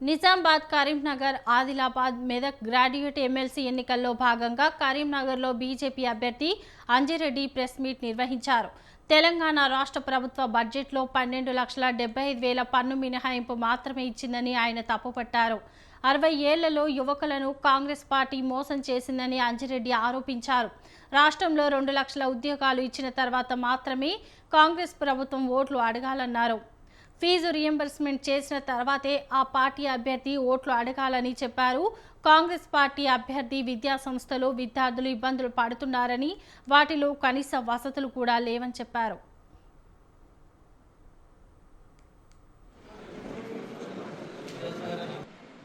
Nizamabad Karimnagar Adilabad Medak graduate MLC ఎన్నికల్లో భాగంగా కరీంనగర్లో బీజేపీ అభ్యర్థి అంజిరెడ్డి ప్రెస్ మీట్ నిర్వహించారు. తెలంగాణ రాష్ట్ర ప్రభుత్వ బడ్జెట్లో పన్నెండు లక్షల డెబ్బై ఐదు వేల పన్ను మినహాయింపు మాత్రమే ఇచ్చిందని ఆయన తప్పుపట్టారు. అరవై ఏళ్ళలో యువకులను కాంగ్రెస్ పార్టీ మోసం చేసిందని అంజిరెడ్డి ఆరోపించారు. రాష్ట్రంలో రెండు లక్షల ఉద్యోగాలు ఇచ్చిన తర్వాత మాత్రమే కాంగ్రెస్ ప్రభుత్వం ఓట్లు అడగాలన్నారు. ఫీజు రియంబర్స్మెంట్ చేసిన తర్వాతే ఆ పార్టీ అభ్యర్థి ఓట్లు అడగాలని చెప్పారు. కాంగ్రెస్ పార్టీ అభ్యర్థి విద్యా సంస్థలు విద్యార్థులు ఇబ్బందులు పడుతున్నారని వాటిలో కనీస వసతులు కూడా లేవని చెప్పారు.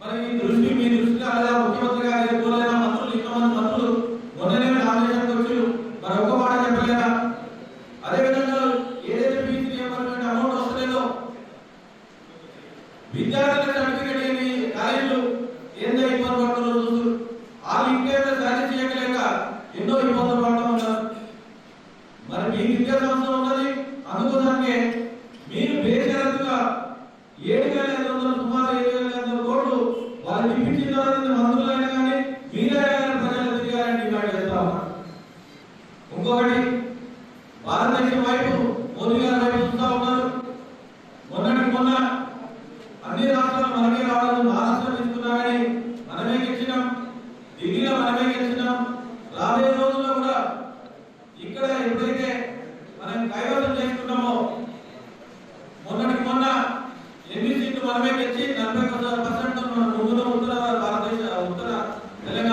మరి విద్యార్థుల సర్టిఫికేట్ ఏమి కాలేజీలు ఏందో ఇబ్బంది పడుతున్నారు చూస్తారు వాళ్ళు ఇంకేదో సాధ్యం చేయలేక ఎన్నో ఇబ్బందులు పడుతూ ఉన్నారు. మరి మీ విద్యా సంస్థ ఉన్నది అందుకోసమే మీరు బేషరతుగా ఏడు వేల ఐదు వందలు సుమారు ఏడు వేల ఐదు వందల కోట్లు వాళ్ళు ఇప్పించిన మంత్రులైనా కానీ మీరే కానీ ప్రజలు తిరిగారని డిమాండ్ చేస్తా ఉన్నారు. ఇంకొకటి భారతదేశం వైపు మోదీ అంగీకరించడం రాబోయే రోజుల్లో కూడా ఇక్కడ ఎప్పుడైతే మనం కైవసం చేసుకుంటామో మొన్నటి మొన్న ఎన్ని సీట్లు మనమే తెచ్చి నలభై పర్సెంట్ మన ముందు ఉత్తర భారతదేశ ఉత్తర తెలంగాణ